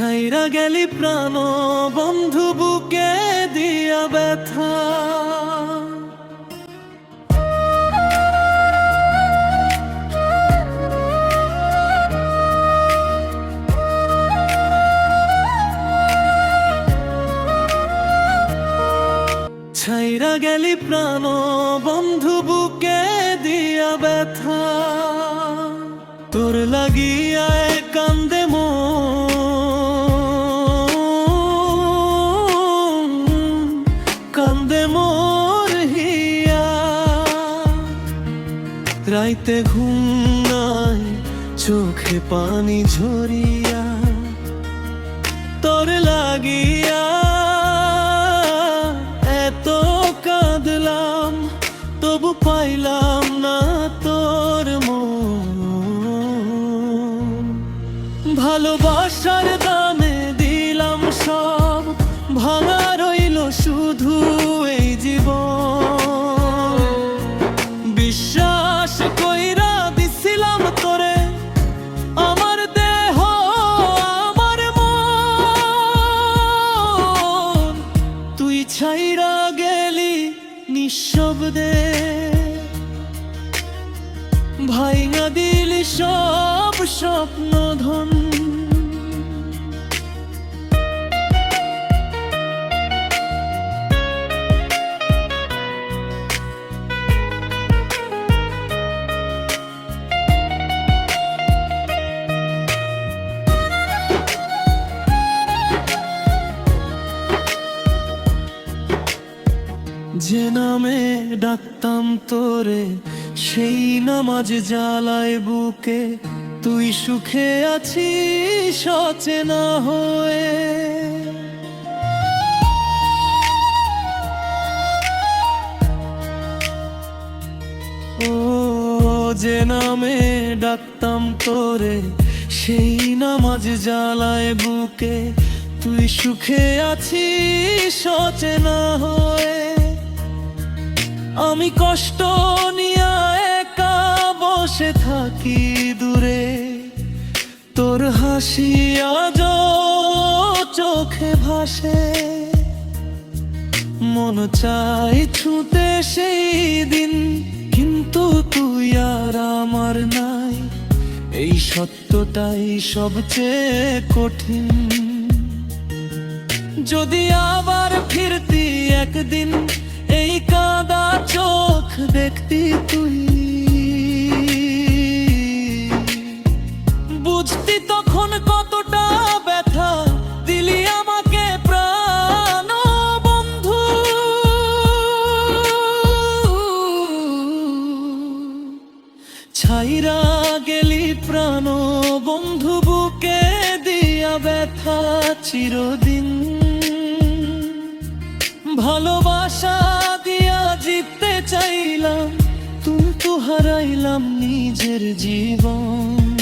ছাইরা গেলি প্রাণ, বন্ধু বুকে দিয়া ব্যথা। ছাইরা গেলি প্রাণ, বন্ধু বুকে দিয়া ব্যথা। তোর লাগিয়া এ কান্দে রাইতে ঘুম নাই, চোখে পানি ঝরিয়া তোর লাগিয়া এত কাঁদলাম, তবু পাইলাম না তোর মন। ভালোবাসার নিঃশব্দে ভাইঙা দিলি সব স্বপ্ন ধন যে নামে ডাকতাম তোরে, সেই নামাজ জ্বালায় বুকে। তুই সুখে আছিস সচেনা হয়ে। ও, যে নামে ডাকতাম তোরে, সেই নামাজ জ্বালায় বুকে। তুই সুখে আছিস সচেনা হয়ে। আমি কষ্ট নিয়ে একা বসে থাকি দূরে। তোর হাসি আজ চোখে ভাসে। মন চাই ছুটে সেই দিন, কিন্তু তুই আর আমার নাই। এই সত্যটাই সবচেয়ে কঠিন। যদি আবার ফিরতি একদিন এই কাদা চোখ দেখতি তুই। বুঝতি তখন কতটা ব্যথা দিলি আমাকে প্রাণ বন্ধু। ছাইরা গেলি প্রাণ বন্ধু, বুকে দিয়া ব্যথা চিরদিন। ভালোবাসা চাইলাম তুমি তো হারাইলাম নিজের জীবন।